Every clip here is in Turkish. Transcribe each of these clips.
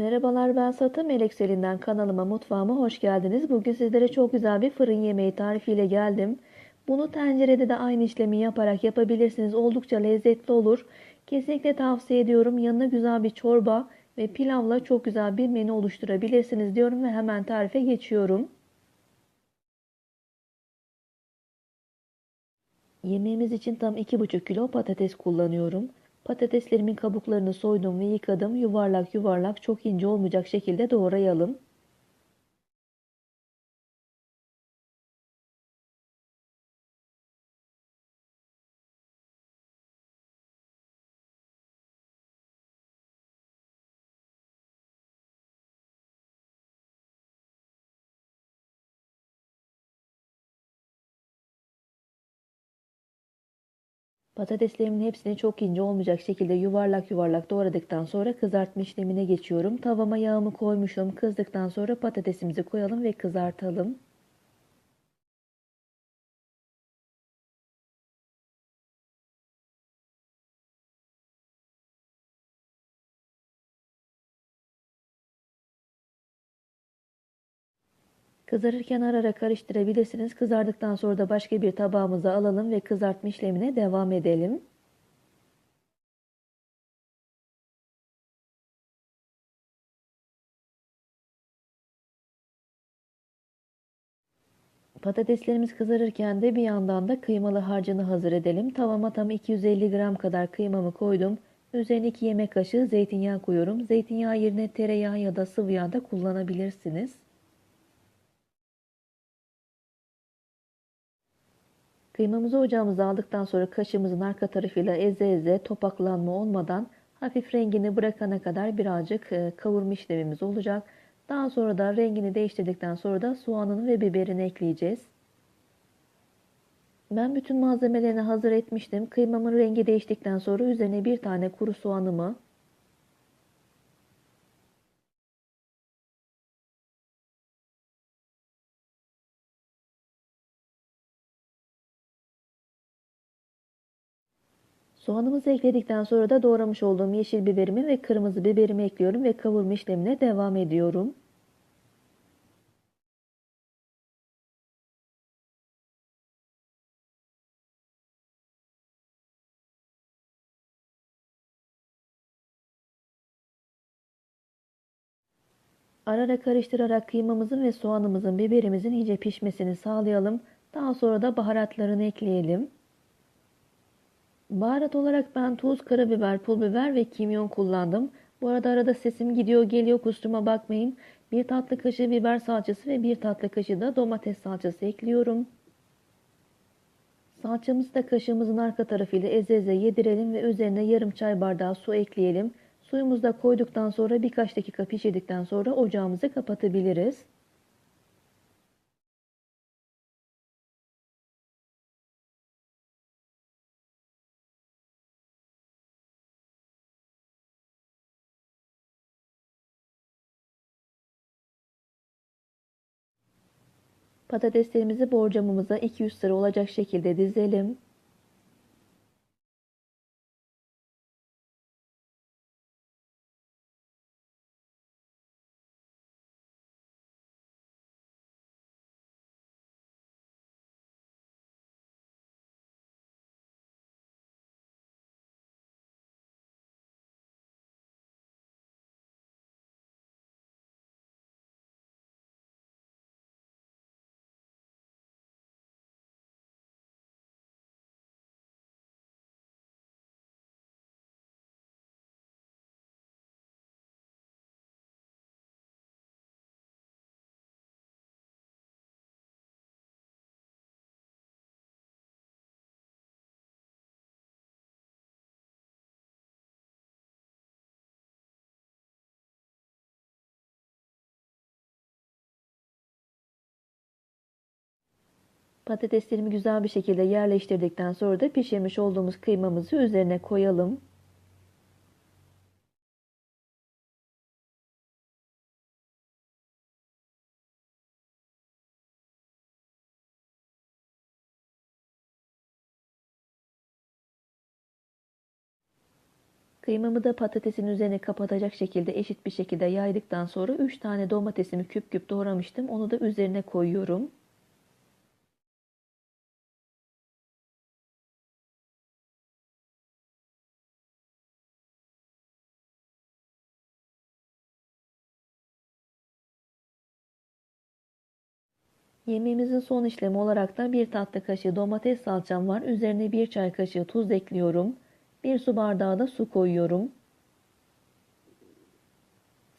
Merhabalar ben Sata Melekselinden kanalıma mutfağıma hoş geldiniz. Bugün sizlere çok güzel bir fırın yemeği tarifiyle geldim. Bunu tencerede de aynı işlemi yaparak yapabilirsiniz. Oldukça lezzetli olur. Kesinlikle tavsiye ediyorum. Yanına güzel bir çorba ve pilavla çok güzel bir menü oluşturabilirsiniz diyorum ve hemen tarife geçiyorum. Yemeğimiz için tam 2,5 kilo patates kullanıyorum. Patateslerimin kabuklarını soydum ve yıkadım. Yuvarlak yuvarlak çok ince olmayacak şekilde doğrayalım. Patateslerimin hepsini çok ince olmayacak şekilde yuvarlak yuvarlak doğradıktan sonra kızartma işlemine geçiyorum. Tavama yağımı koymuşum. Kızdıktan sonra patatesimizi koyalım ve kızartalım. Kızarırken ara ara karıştırabilirsiniz. Kızardıktan sonra da başka bir tabağımıza alalım ve kızartma işlemine devam edelim. Patateslerimiz kızarırken de bir yandan da kıymalı harcını hazır edelim. Tavama tam 250 gram kadar kıymamı koydum. Üzerine 2 yemek kaşığı zeytinyağı koyuyorum. Zeytinyağı yerine tereyağı ya da sıvı yağ da kullanabilirsiniz. Kıymamızı ocağımıza aldıktan sonra kaşığımızın arka tarafıyla eze eze topaklanma olmadan hafif rengini bırakana kadar birazcık e, kavurma işlemimiz olacak. Daha sonra da rengini değiştirdikten sonra da soğanını ve biberini ekleyeceğiz. Ben bütün malzemelerini hazır etmiştim. Kıymamın rengi değiştikten sonra üzerine bir tane kuru soğanımı, Soğanımızı ekledikten sonra da doğramış olduğum yeşil biberimi ve kırmızı biberimi ekliyorum ve kavurma işlemine devam ediyorum. Ara ara karıştırarak kıymamızın ve soğanımızın, biberimizin iyice pişmesini sağlayalım. Daha sonra da baharatlarını ekleyelim. Baharat olarak ben tuz, karabiber, pul biber ve kimyon kullandım. Bu arada arada sesim gidiyor geliyor kusuruma bakmayın. Bir tatlı kaşığı biber salçası ve bir tatlı kaşığı da domates salçası ekliyorum. Salçamızı da kaşığımızın arka tarafıyla eze eze yedirelim ve üzerine yarım çay bardağı su ekleyelim. Suyumuzu da koyduktan sonra birkaç dakika pişirdikten sonra ocağımızı kapatabiliriz. Patateslerimizi borcamımıza 200 sıra olacak şekilde dizelim. Patateslerimi güzel bir şekilde yerleştirdikten sonra da pişirmiş olduğumuz kıymamızı üzerine koyalım. Kıymamı da patatesin üzerine kapatacak şekilde eşit bir şekilde yaydıktan sonra 3 tane domatesimi küp küp doğramıştım. Onu da üzerine koyuyorum. Yemeğimizin son işlemi olarak da bir tatlı kaşığı domates salçam var. Üzerine bir çay kaşığı tuz ekliyorum. Bir su bardağı da su koyuyorum.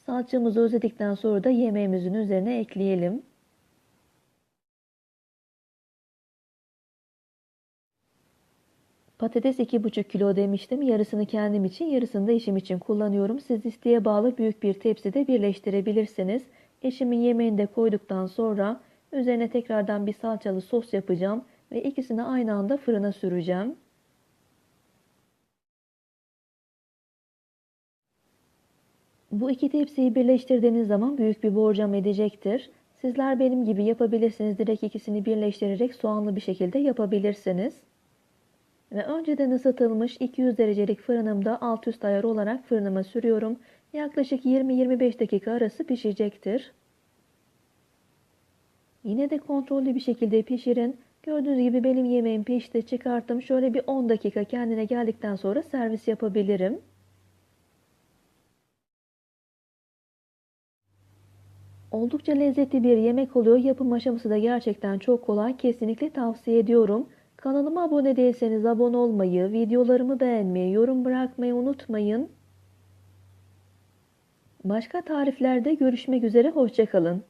Salçamızı özledikten sonra da yemeğimizin üzerine ekleyelim. Patates 2,5 kilo demiştim. Yarısını kendim için, yarısını da eşim için kullanıyorum. Siz isteğe bağlı büyük bir tepside birleştirebilirsiniz. Eşimin yemeğini de koyduktan sonra üzerine tekrardan bir salçalı sos yapacağım ve ikisini aynı anda fırına süreceğim. Bu iki tepsiyi birleştirdiğiniz zaman büyük bir borcam edecektir. Sizler benim gibi yapabilirsiniz. Direkt ikisini birleştirerek soğanlı bir şekilde yapabilirsiniz. Ve önceden ısıtılmış 200 derecelik fırınımda alt üst ayar olarak fırınıma sürüyorum. Yaklaşık 20-25 dakika arası pişecektir. Yine de kontrollü bir şekilde pişirin. Gördüğünüz gibi benim yemeğim pişti. Çıkarttım. Şöyle bir 10 dakika kendine geldikten sonra servis yapabilirim. Oldukça lezzetli bir yemek oluyor. Yapım aşaması da gerçekten çok kolay. Kesinlikle tavsiye ediyorum. Kanalıma abone değilseniz abone olmayı, videolarımı beğenmeyi, yorum bırakmayı unutmayın. Başka tariflerde görüşmek üzere. Hoşçakalın.